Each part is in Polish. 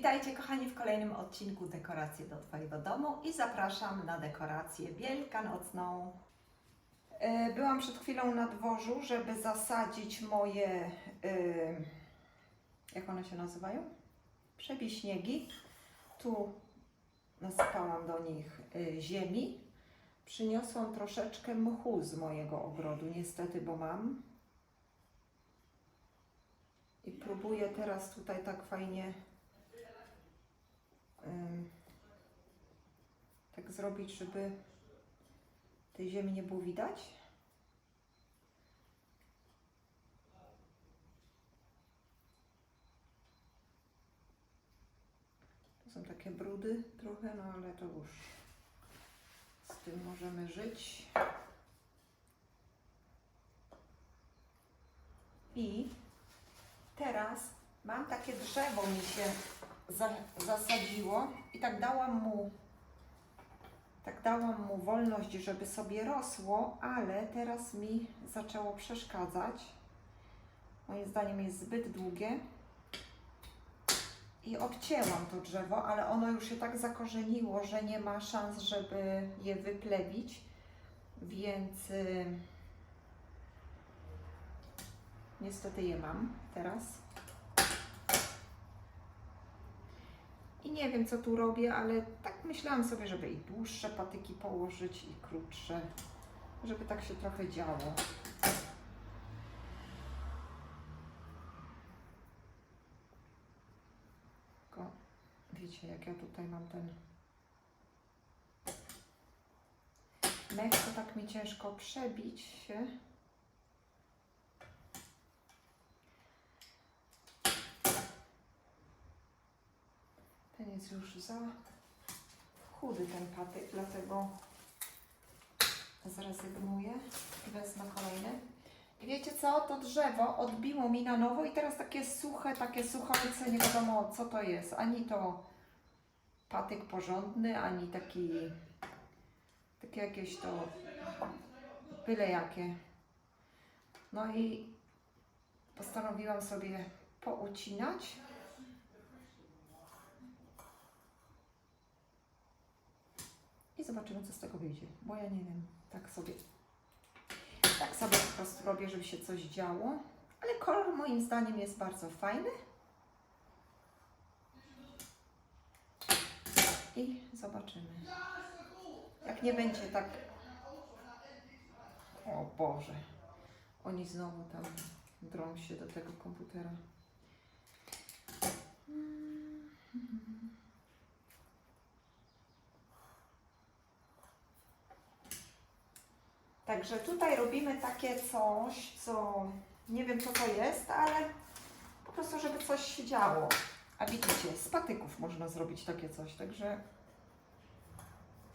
Witajcie kochani w kolejnym odcinku Dekoracje do Twojego domu i zapraszam na dekorację wielkanocną. E, Byłam przed chwilą na dworzu, żeby zasadzić moje, e, jak one się nazywają? Przebiśniegi. Tu nasypałam do nich e, ziemi. Przyniosłam troszeczkę mchu z mojego ogrodu, niestety, bo mam. I próbuję teraz tutaj tak fajnie tak zrobić, żeby tej ziemi nie było widać. To są takie brudy trochę, no ale to już z tym możemy żyć. I teraz mam takie drzewo mi się zasadziło i tak dałam mu tak dałam mu wolność, żeby sobie rosło, ale teraz mi zaczęło przeszkadzać. Moim zdaniem jest zbyt długie. I odcięłam to drzewo, ale ono już się tak zakorzeniło, że nie ma szans, żeby je wyplewić. Więc y, niestety je mam teraz. I nie wiem, co tu robię, ale tak myślałam sobie, żeby i dłuższe patyki położyć, i krótsze, żeby tak się trochę działo. Tylko wiecie, jak ja tutaj mam ten to tak mi ciężko przebić się. Ten jest już za chudy ten patyk, dlatego zrezygnuję i wezmę kolejny. I wiecie co? To drzewo odbiło mi na nowo i teraz takie suche, takie sucholice, nie wiadomo co to jest. Ani to patyk porządny, ani taki takie jakieś to byle jakie. No i postanowiłam sobie poucinać. I zobaczymy, co z tego wyjdzie. Bo ja nie wiem, tak sobie, tak sobie po prostu robię, żeby się coś działo. Ale kolor moim zdaniem jest bardzo fajny. I zobaczymy. Jak nie będzie tak... O Boże. Oni znowu tam drą się do tego komputera. Także tutaj robimy takie coś, co nie wiem co to jest, ale po prostu, żeby coś się działo. A widzicie, z patyków można zrobić takie coś, także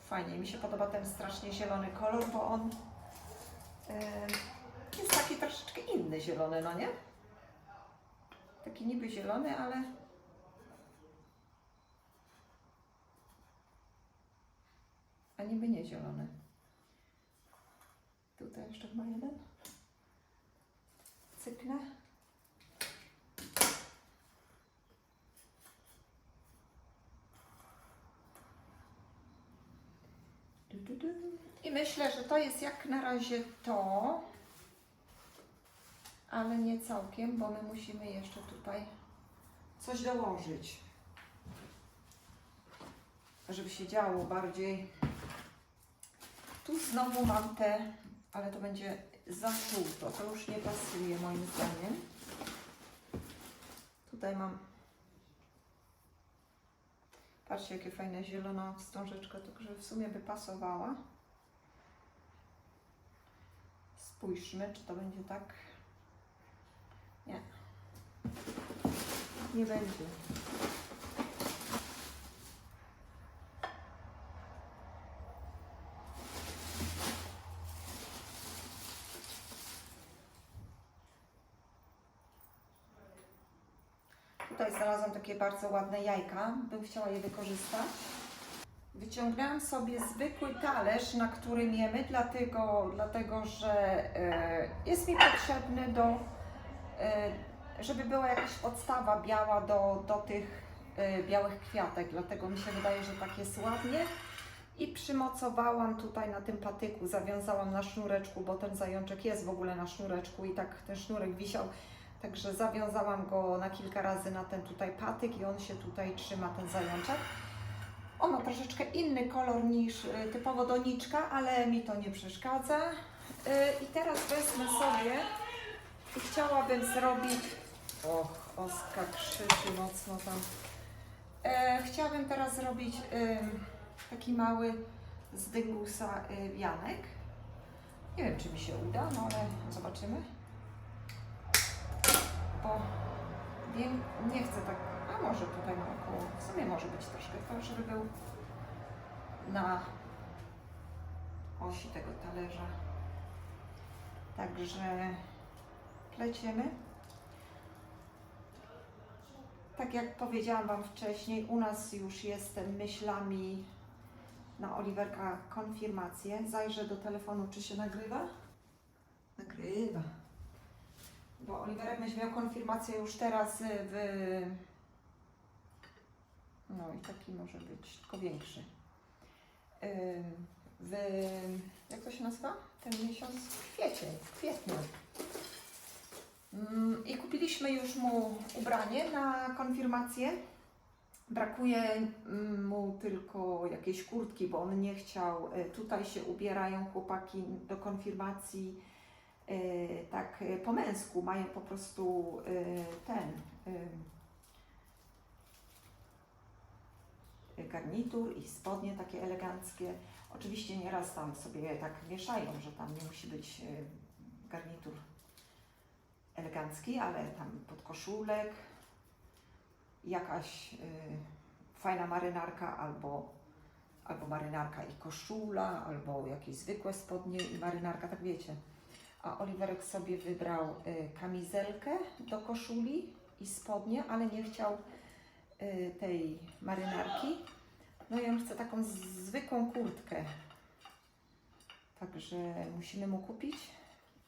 fajnie. Mi się podoba ten strasznie zielony kolor, bo on yy, jest taki troszeczkę inny zielony, no nie? Taki niby zielony, ale a niby nie zielony. Tutaj jeszcze chyba jeden. Cyknę. I myślę, że to jest jak na razie to, ale nie całkiem, bo my musimy jeszcze tutaj coś dołożyć, żeby się działo bardziej. Tu znowu mam te, ale to będzie za żółto, to już nie pasuje moim zdaniem. Tutaj mam, patrzcie jakie fajne zielona wstążeczka, także w sumie by pasowała. Spójrzmy, czy to będzie tak. Nie. Nie będzie. Tutaj znalazłam takie bardzo ładne jajka, bym chciała je wykorzystać. Wyciągnęłam sobie zwykły talerz, na którym jemy, dlatego, dlatego że e, jest mi potrzebny do, e, żeby była jakaś podstawa biała do, do tych y, białych kwiatek, dlatego mi się wydaje, że tak jest ładnie. I przymocowałam tutaj na tym patyku, zawiązałam na sznureczku, bo ten zajączek jest w ogóle na sznureczku i tak ten sznurek wisiał. Także zawiązałam go na kilka razy na ten tutaj patyk i on się tutaj trzyma, ten zajączek. On ma troszeczkę inny kolor niż y, typowo doniczka, ale mi to nie przeszkadza. Y, I teraz wezmę sobie i chciałabym zrobić... Och, Oska krzyczy mocno tam. E, chciałabym teraz zrobić taki mały z dyngusa y, wianek. Nie wiem, czy mi się uda, no ale zobaczymy. Bo nie chcę tak, a może tutaj naokoło. W sumie może być troszkę to, żeby był na osi tego talerza. Także pleciemy. Tak jak powiedziałam Wam wcześniej, u nas już jestem myślami na Oliverka konfirmację. Zajrzę do telefonu, czy się nagrywa. Nagrywa. Bo Oliverek będzie miał konfirmację już teraz y, w... No i taki może być, tylko większy. W... Jak to się nazywa? Ten miesiąc? Kwiecień, w kwietniu. Mm, I kupiliśmy już mu ubranie na konfirmację. Brakuje mm, mu tylko jakiejś kurtki, bo on nie chciał. y, Tutaj się ubierają chłopaki do konfirmacji tak y, po męsku. Mają po prostu y, ten garnitur i spodnie takie eleganckie. Oczywiście nieraz tam sobie tak mieszają, że tam nie musi być garnitur elegancki, ale tam podkoszulek, jakaś y, fajna marynarka albo, albo marynarka i koszula, albo jakieś zwykłe spodnie i marynarka, tak wiecie. A Oliverek sobie wybrał y, kamizelkę do koszuli i spodnie, ale nie chciał y, tej marynarki. No i on chce taką zwykłą kurtkę. Także musimy mu kupić.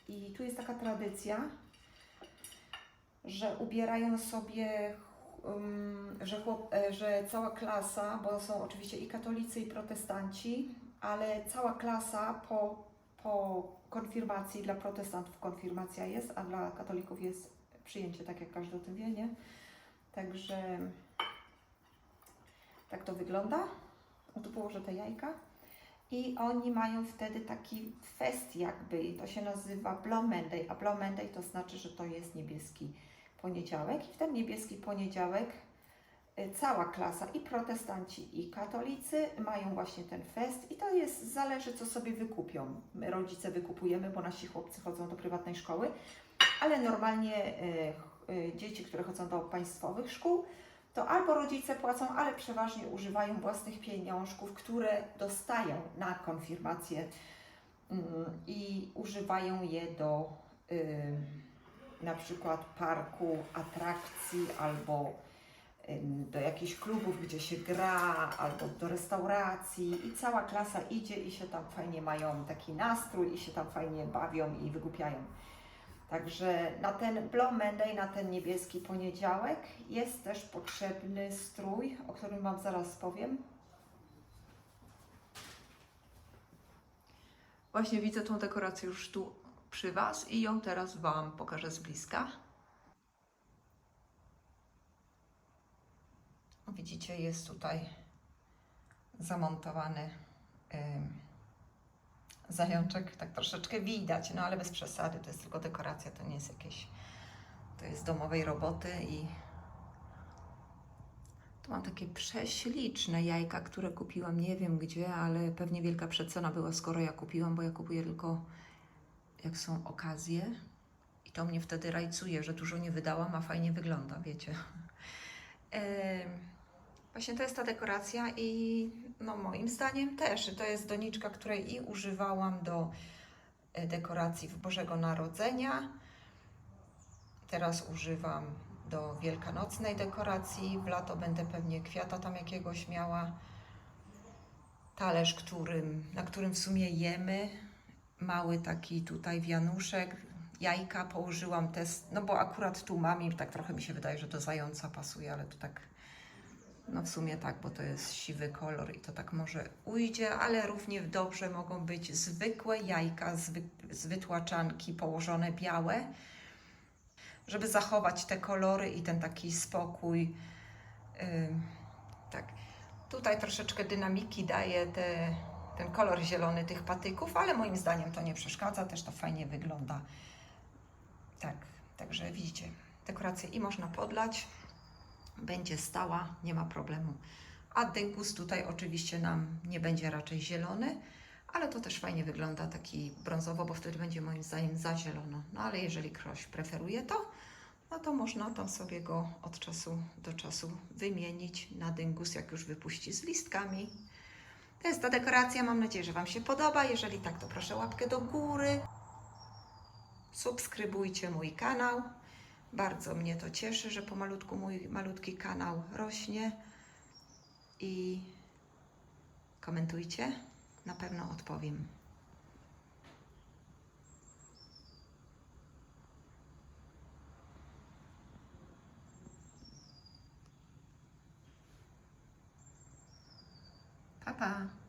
I tu jest taka tradycja, że ubierają sobie, że, chłop, e, że cała klasa, bo są oczywiście i katolicy, i protestanci, ale cała klasa po, po konfirmacji, dla protestantów konfirmacja jest, a dla katolików jest przyjęcie, tak jak każdy o tym wie, nie? Także tak to wygląda. O, tu położę te jajka. I oni mają wtedy taki fest jakby, to się nazywa Blow Monday, a Blow Monday to znaczy, że to jest niebieski poniedziałek i w ten niebieski poniedziałek cała klasa i protestanci i katolicy mają właśnie ten fest i to jest, zależy co sobie wykupią. My rodzice wykupujemy, bo nasi chłopcy chodzą do prywatnej szkoły, ale normalnie y, y, dzieci, które chodzą do państwowych szkół, to albo rodzice płacą, ale przeważnie używają własnych pieniążków, które dostają na konfirmację mm, i używają je do y, na przykład parku, atrakcji albo do jakichś klubów, gdzie się gra, albo do restauracji i cała klasa idzie i się tam fajnie mają taki nastrój i się tam fajnie bawią i wygłupiają. Także na ten Blow Monday, na ten niebieski poniedziałek jest też potrzebny strój, o którym Wam zaraz powiem. Właśnie widzę tą dekorację już tu przy Was i ją teraz Wam pokażę z bliska. Widzicie, jest tutaj zamontowany ym, zajączek, tak troszeczkę widać, no ale bez przesady, to jest tylko dekoracja, to nie jest jakieś, to jest domowej roboty i Tu mam takie prześliczne jajka, które kupiłam nie wiem gdzie, ale pewnie wielka przecena była, skoro ja kupiłam, bo ja kupuję tylko jak są okazje. I to mnie wtedy rajcuje, że dużo nie wydałam, a fajnie wygląda, wiecie. Em, Właśnie to jest ta dekoracja i no moim zdaniem też. To jest doniczka, której i używałam do e, dekoracji Bożego Narodzenia. Teraz używam do wielkanocnej dekoracji. W lato będę pewnie kwiata tam jakiegoś miała. Talerz, którym, na którym w sumie jemy. Mały taki tutaj wianuszek. Jajka położyłam też, no bo akurat tu mam i tak trochę mi się wydaje, że do zająca pasuje, ale to tak No w sumie tak, bo to jest siwy kolor i to tak może ujdzie, ale równie dobrze mogą być zwykłe jajka z, z wytłaczanki położone białe, żeby zachować te kolory i ten taki spokój. Ym, tak. Tutaj troszeczkę dynamiki daje te, ten kolor zielony tych patyków, ale moim zdaniem to nie przeszkadza, też to fajnie wygląda. Tak, także widzicie, dekorację i można podlać, będzie stała, nie ma problemu. A dyngus tutaj oczywiście nam nie będzie raczej zielony, ale to też fajnie wygląda taki brązowo, bo wtedy będzie moim zdaniem za zielono. No ale jeżeli ktoś preferuje to, no to można tam sobie go od czasu do czasu wymienić na dyngus, jak już wypuści z listkami. To jest ta dekoracja, mam nadzieję, że Wam się podoba. Jeżeli tak, to proszę łapkę do góry. Subskrybujcie mój kanał. Bardzo mnie to cieszy, że pomalutku mój malutki kanał rośnie. I komentujcie, na pewno odpowiem. Pa, pa.